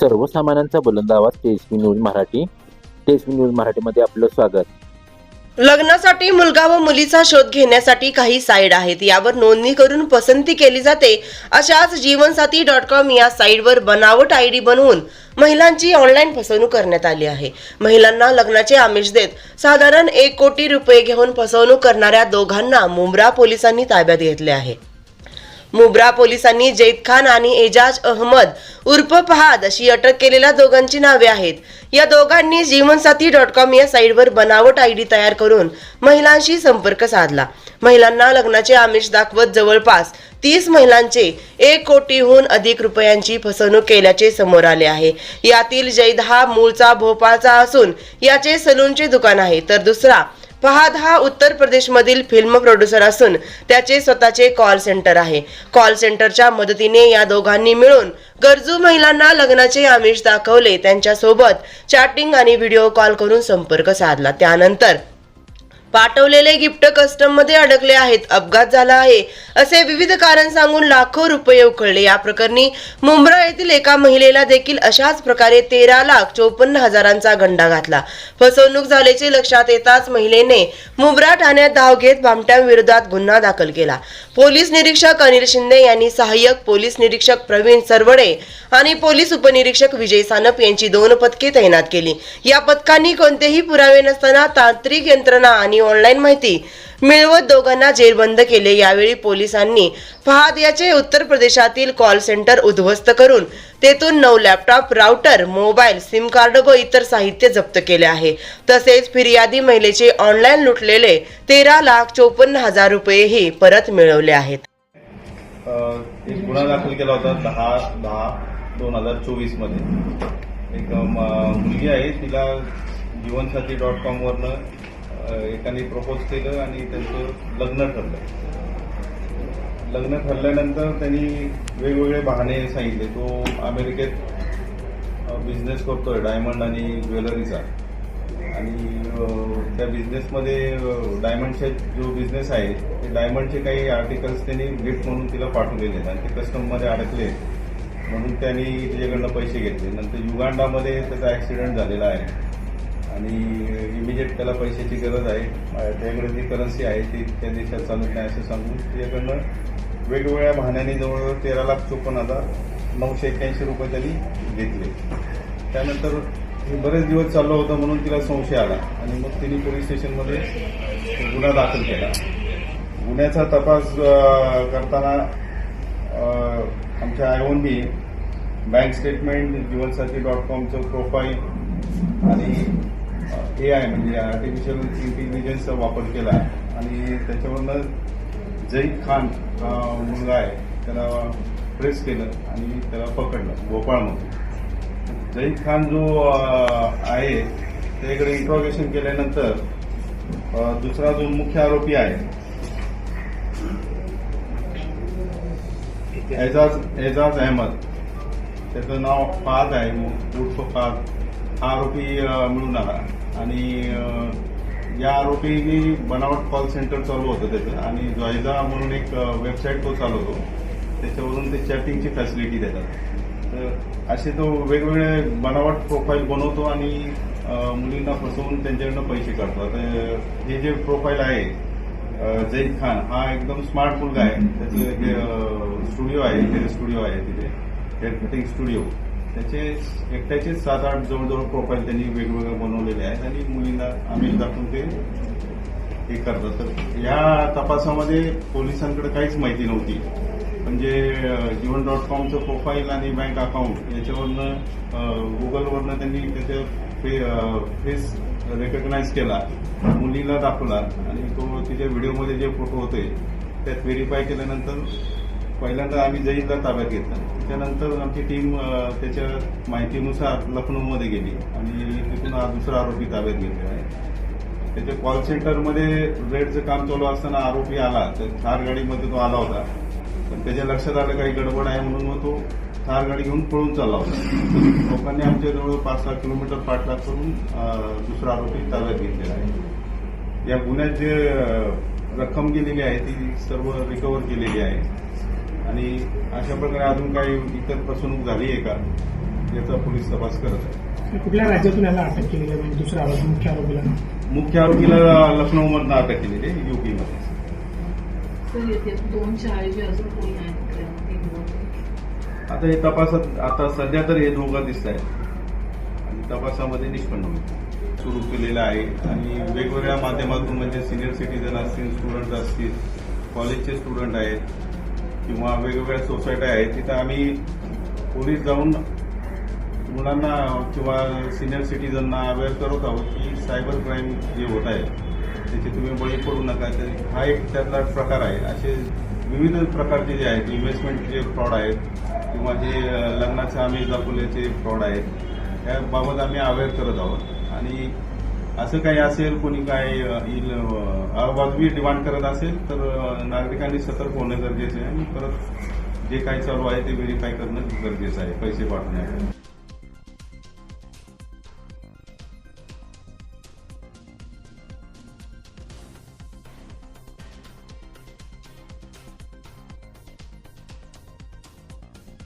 सर्वसामान्यांचा बुलंद आवाज टेस्वी न्यूज मराठी. टेस्वी न्यूज मराठीमध्ये आपलं स्वागत. लग्नासाठी मुलगा व मुलीचा शोध घेण्यासाठी काही साईड आहेत. यावर नोंदणी करून पसंती केली जाते. अशाच जीवनसाथी डॉट कॉम या साईडवर बनावट आय डी बनवून महिलांची ऑनलाईन फसवणूक करण्यात आली आहे. महिलांना लग्नाचे आमिष देत साधारण एक कोटी रुपये घेऊन फसवणूक करणाऱ्या दोघांना मुंब्रा पोलिसांनी ताब्यात घेतले आहे. मुब्रा पोलिसांनी जैद खान आणि एजाज अहमद उर्फ फहाद अशी अटक केलेल्या दोघांची नावे आहेत. या दोघांनी जीवनसाथी डॉट कॉम या साईटवर बनावट आय डी तयार करून महिलांशी संपर्क साधला. महिलांना लग्नाचे आमिष दाखवत जवळपास तीस महिलांचे एक कोटीहून अधिक रुपयांची फसवणूक केल्याचे समोर आले आहे. यातील जैद हा मूळचा भोपाळचा असून याचे सलूनचे दुकान आहे. तर दुसरा फहाद हा उत्तर प्रदेशमधील फिल्म प्रोड्युसर असून त्याचे स्वतःचे कॉल सेंटर आहे. कॉल सेंटरच्या मदतीने या दोघांनी मिळून गरजू महिलांना लग्नाचे आमिष दाखवले. त्यांच्यासोबत चॅटिंग आणि व्हिडिओ कॉल करून संपर्क साधला. त्यानंतर पाठवलेले गिफ्ट कस्टममध्ये अडकले आहेत. अपघात झाला आहे. असे विविध कारण सांगून लाखो रुपये उकळले या प्रकरणी मुंब्रा येथील एका महिलेला देखील अशाच प्रकारे तेरा लाख चोपन्न हजारांचा गंडा घातला. फसवणूक झाल्याचे लक्षात येताच महिलेने मुंब्रा ठाण्यात धाव घेत भामट्यांविरोधात गुन्हा दाखल केला. पोलीस निरीक्षक अनिल शिंदे यांनी सहाय्यक पोलीस निरीक्षक प्रवीण सरवडे आणि पोलीस उपनिरीक्षक विजय सानप यांची दोन पथके तैनात केली. या पथकांनी कोणतेही पुरावे नसताना तांत्रिक यंत्रणा आणि ऑनलाईन माहिती मिळवत दोघांना जेरबंद केले. यावेळी पोलिसांनी फहाद याचे उत्तर प्रदेशातील कॉल सेंटर उद्ध्वस्त करून तेथून नऊ laptop router mobile SIM card व इतर साहित्य जप्त केले आहे. तसेच फिर्यादी महिलेचे ऑनलाईन लुटलेले तेरा लाख चोपन्न हजार रुपयेही परत मिळवले आहेत. एक गुन्हा दाखल केला होता दहा दहा दोन हजार चोवीसमध्ये. एक मुलगी आहे तिला जीवनसाथी डॉट कॉम वरनं एकाने प्रपोज केलं आणि त्यांचं लग्न ठरलं. लग्न ठरल्यानंतर त्यांनी वेगवेगळे बहाणे सांगितले. तो अमेरिकेत बिझनेस करतोय डायमंड आणि ज्वेलरीचा. आणि त्या बिझनेसमध्ये डायमंडचे जो बिझनेस आहे ते डायमंडचे काही आर्टिकल्स त्यांनी गिफ्ट म्हणून तिला पाठवलेले आहेत. आणि ते कस्टममध्ये अडकले म्हणून त्यांनी तिच्याकडनं पैसे घेतले. नंतर युगांडामध्ये त्याचा ॲक्सिडेंट झालेला आहे. आणि इमिजिएट त्याला पैशाची गरज आहे. त्याकडे जी करन्सी आहे ती त्या देशात चालत नाही असं सांगून तिच्याकडनं वेगवेगळ्या वाहनाने जवळजवळ तेरा लाख चोपन्न हजार नऊशे एक्क्याऐंशी रुपये त्यांनी घेतले. त्यानंतर हे बरेच दिवस चाललं होतं म्हणून तिला संशय आला. आणि मग तिने पोलीस स्टेशनमध्ये गुन्हा दाखल केला. गुन्ह्याचा तपास करताना आमच्या आमच्या आयओनबी बँक स्टेटमेंट जीवनसाथी डॉट कॉमचं प्रोफाईल आणि ए आय म्हणजे आर्टिफिशियल इंटेलिजन्सचा वापर केला आणि त्याच्यावरनं जईद खान हा मुलगा आहे त्याला प्रेस केलं आणि त्याला पकडलं भोपाळमध्ये जईद खान जो आहे त्याकडे इंट्रॉगेशन केल्यानंतर दुसरा जो मुख्य आरोपी आहे एजाज एजाज अहमद त्याचं नाव फाद आहे उर्फ फाद हा आरोपी मिळून आला. आणि या आरोपीने बनावट कॉल सेंटर चालू होतं त्याचं. आणि जॉयजा म्हणून एक वेबसाईट तो चालवतो. त्याच्यावरून ते चॅटिंगची फॅसिलिटी देतात. तर असे तो वेगवेगळे बनावट प्रोफाईल बनवतो आणि मुलींना फसवून त्यांच्याकडनं पैसे काढतो. आता हे जे प्रोफाईल आहे अ, जैद खान हा एकदम स्मार्ट मुलगा आहे. त्याचं हे स्टुडिओ आहे हेअर स्टुडिओ आहे तिथे. हेअर कटिंग स्टुडिओ त्याचे एकट्याचे सात आठ जवळजवळ प्रोफाईल त्यांनी वेगवेगळे बनवलेले आहेत आणि मुलींना आम्ही दाखवून ते हे करतात. तर या तपासामध्ये पोलिसांकडे काहीच माहिती नव्हती. म्हणजे जीवन डॉट कॉमचं प्रोफाईल आणि बँक अकाउंट याच्यावरनं गुगलवरनं त्यांनी त्याचे फे फेस रेकग्नाईज केला मुलीला दाखवला आणि तो तिच्या व्हिडिओमध्ये जे फोटो होते त्यात व्हेरीफाय केल्यानंतर पहिल्यांदा आम्ही जईदला ताब्यात घेतला. त्यानंतर आमची टीम त्याच्या माहितीनुसार लखनौमध्ये गेली आणि तिथून हा दुसरा आरोपी ताब्यात घेतलेला आहे. त्याच्या कॉल सेंटरमध्ये रेडचं काम चालू असताना आरोपी आला तर थार गाडीमध्ये तो आला होता. पण त्याच्या लक्षात आलं काही गडबड आहे म्हणून मग तो थार गाडी घेऊन पळून चालला होता. लोकांनी आमच्या जवळ पाच सहा किलोमीटर पाठलाग करून दुसरा आरोपी ताब्यात घेतलेला आहे. या गुन्ह्यात जे रक्कम गेलेली आहे ती सर्व रिकव्हर केलेली आहे. आणि अशा प्रकारे अजून काही इतर फसवणूक झाली आहे का याचा पोलीस तपास करत आहे. कुठल्या राज्यातून याला अटक केलेली आहे? म्हणजे दुसऱ्या आरोपी मुख्य आरोपीला? मुख्य आरोपीला लखनौमधनं अटक केलेली आहे युपीमध्ये. सर येथे दोन शाळेचे अजून कोणी आहेत का? एक दोन. आता हे तपासात आता सध्या तर हे दोघं दिसत आहेत. आणि तपासामध्ये निष्पन्न होईल. सुरू केलेलं आहे. आणि वेगवेगळ्या माध्यमातून म्हणजे सिनियर सिटीजन असतील स्टुडंट असतील कॉलेजचे स्टुडंट आहेत किंवा वेगवेगळ्या सोसायट्या आहेत तिथं आम्ही पोलीस जाऊन मुलांना किंवा सिनियर सिटीजनना अवेअर करत आहोत की सायबर क्राईम जे होत आहे त्याचे तुम्ही बळी पडू नका. तर हा एक त्यातला प्रकार आहे. असे विविध प्रकारचे जे आहेत इन्व्हेस्टमेंटचे फ्रॉड आहेत किंवा जे अ, लग्नाचे आम्ही दाखवल्याचे फ्रॉड आहेत त्याबाबत आम्ही अवेअर करत आहोत. आणि असं काही असेल कोणी काय येईल अवाजवी डिमांड करत असेल तर नागरिकांनी सतर्क होणं गरजेचं आहे आणि परत जे काही चालू आहे ते व्हेरीफाय करणं गरजेचं आहे पैसे पाठवण्यासाठी.